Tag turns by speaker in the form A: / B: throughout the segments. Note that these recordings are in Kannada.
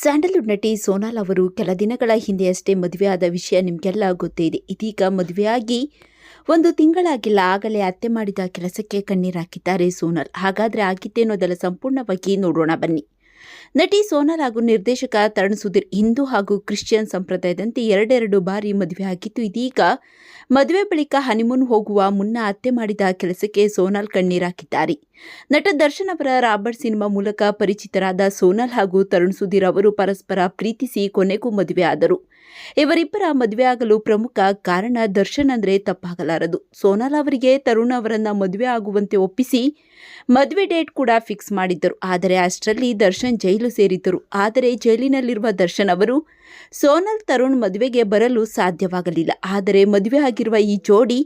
A: ಸ್ಯಾಂಡಲ್ವುಡ್ ನಟಿ ಸೋನಾಲ್ ಅವರು ಕೆಲ ದಿನಗಳ ಹಿಂದೆಯಷ್ಟೇ ಮದುವೆಯಾದ ವಿಷಯ ನಿಮಗೆಲ್ಲ ಗೊತ್ತೇ ಇದೆ. ಇದೀಗ ಮದುವೆಯಾಗಿ ಒಂದು ತಿಂಗಳಾಗಿಲ್ಲ, ಆಗಲೇ ಅತ್ತೆ ಮಾಡಿದ ಕೆಲಸಕ್ಕೆ ಕಣ್ಣೀರಾಕಿದ್ದಾರೆ ಸೋನಾಲ್. ಹಾಗಾದರೆ ಆಗಿದ್ದೇನೋದೆಲ್ಲ ಸಂಪೂರ್ಣವಾಗಿ ನೋಡೋಣ ಬನ್ನಿ. ನಟಿ ಸೋನಲ್ ಹಾಗೂ ನಿರ್ದೇಶಕ ತರುಣ್ ಸುಧೀರ್ ಹಿಂದೂ ಹಾಗೂ ಕ್ರಿಶ್ಚಿಯನ್ ಸಂಪ್ರದಾಯದಂತೆ ಎರಡೆರಡು ಬಾರಿ ಮದುವೆ ಆಗಿತ್ತು ಇದೀಗ ಮದುವೆ ಬಳಿಕ ಹನಿಮೂನ್ ಹೋಗುವ ಮುನ್ನ ಹತ್ಯೆ ಮಾಡಿದ ಕೆಲಸಕ್ಕೆ ಸೋನಾಲ್ ಕಣ್ಣೀರಾಕಿದ್ದಾರೆ ನಟ ದರ್ಶನ್ ಅವರ ರಾಬರ್ಟ್ ಸಿನಿಮಾ ಮೂಲಕ ಪರಿಚಿತರಾದ ಸೋನಾಲ್ ಹಾಗೂ ತರುಣ್ ಸುಧೀರ್ ಅವರು ಪರಸ್ಪರ ಪ್ರೀತಿಸಿ ಕೊನೆಗೂ ಮದುವೆ ಆದರು. ಇವರಿಬ್ಬರ ಮದುವೆಯಾಗಲು ಪ್ರಮುಖ ಕಾರಣ ದರ್ಶನ್ ಅಂದ್ರೆ ತಪ್ಪಾಗಲಾರದು. ಸೋನಾಲ್ ಅವರಿಗೆ ತರುಣ್ ಅವರನ್ನ ಮದುವೆ ಆಗುವಂತೆ ಒಪ್ಪಿಸಿ ಮದುವೆ ಡೇಟ್ ಕೂಡ ಫಿಕ್ಸ್ ಮಾಡಿದ್ದರು. ಆದರೆ ಅಷ್ಟರಲ್ಲಿ ದರ್ಶನ್ ಜೈಲು ಸೇರಿದ್ದರು. ಆದರೆ ಜೈಲಿನಲ್ಲಿರುವ ದರ್ಶನ್ ಅವರು ಸೋನಲ್ ತರುಣ್ ಮದುವೆಗೆ ಬರಲು ಸಾಧ್ಯವಾಗಲಿಲ್ಲ. ಆದರೆ ಮದುವೆ ಆಗಿರುವ ಈ ಜೋಡಿ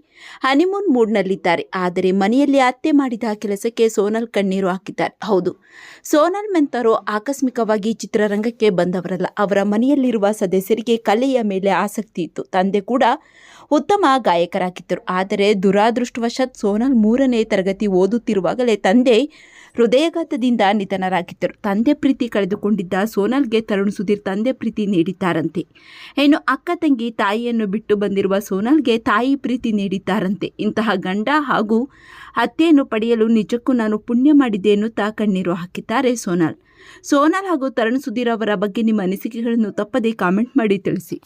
A: ಹನಿಮೂನ್ ಮೂಡ್ನಲ್ಲಿದ್ದಾರೆ. ಆದರೆ ಮನೆಯಲ್ಲಿ ಅತ್ತೆ ಮಾಡಿದ ಕೆಲಸಕ್ಕೆ ಸೋನಲ್ ಕಣ್ಣೀರು ಹಾಕಿದ್ದಾರೆ. ಹೌದು, ಸೋನಲ್ ಮೆಂತರೋ ಆಕಸ್ಮಿಕವಾಗಿ ಚಿತ್ರರಂಗಕ್ಕೆ ಬಂದವರಲ್ಲ. ಅವರ ಮನೆಯಲ್ಲಿರುವ ಸದಸ್ಯರಿಗೆ ಕಲೆಯ ಮೇಲೆ ಆಸಕ್ತಿ ಇತ್ತು. ತಂದೆ ಕೂಡ ಉತ್ತಮ ಗಾಯಕರಾಗಿದ್ದರು. ಆದರೆ ದುರಾದೃಷ್ಟವಶಾತ್ ಸೋನಲ್ ಮೂರನೇ ತರಗತಿ ಓದುತ್ತಿರುವಾಗಲೇ ತಂದೆ ಹೃದಯಘಾತದಿಂದ ನಿಧನರಾಗಿದ್ದರು. ತಂದೆ ಪ್ರೀತಿ ಕಳೆದುಕೊಂಡಿದ್ದ ಸೋನಲ್ಗೆ ತರುಣ್ ಸುಧೀರ್ ತಂದೆ ಪ್ರೀತಿ ನೀಡಿದ್ದಾರಂತೆ. ಇನ್ನು ಅಕ್ಕ ತಂಗಿ ತಾಯಿಯನ್ನು ಬಿಟ್ಟು ಬಂದಿರುವ ಸೋನಲ್ಗೆ ತಾಯಿ ಪ್ರೀತಿ ನೀಡಿದ್ದಾರಂತೆ. ಇಂತಹ ಗಂಡ ಹಾಗೂ ಹತ್ಯೆಯನ್ನು ಪಡೆಯಲು ನಿಜಕ್ಕೂ ನಾನು ಪುಣ್ಯ ಮಾಡಿದ್ದೆ ಎನ್ನುತ್ತಾ ಕಣ್ಣೀರು ಹಾಕಿದ್ದಾರೆ ಸೋನಾಲ್. ಸೋನಾಲ್ ಹಾಗೂ ತರುಣ್ ಸುಧೀರ್ ಅವರ ಬಗ್ಗೆ ನಿಮ್ಮ ಅನಿಸಿಕೆಗಳನ್ನು ತಪ್ಪದೇ ಕಾಮೆಂಟ್ ಮಾಡಿ ತಿಳಿಸಿ.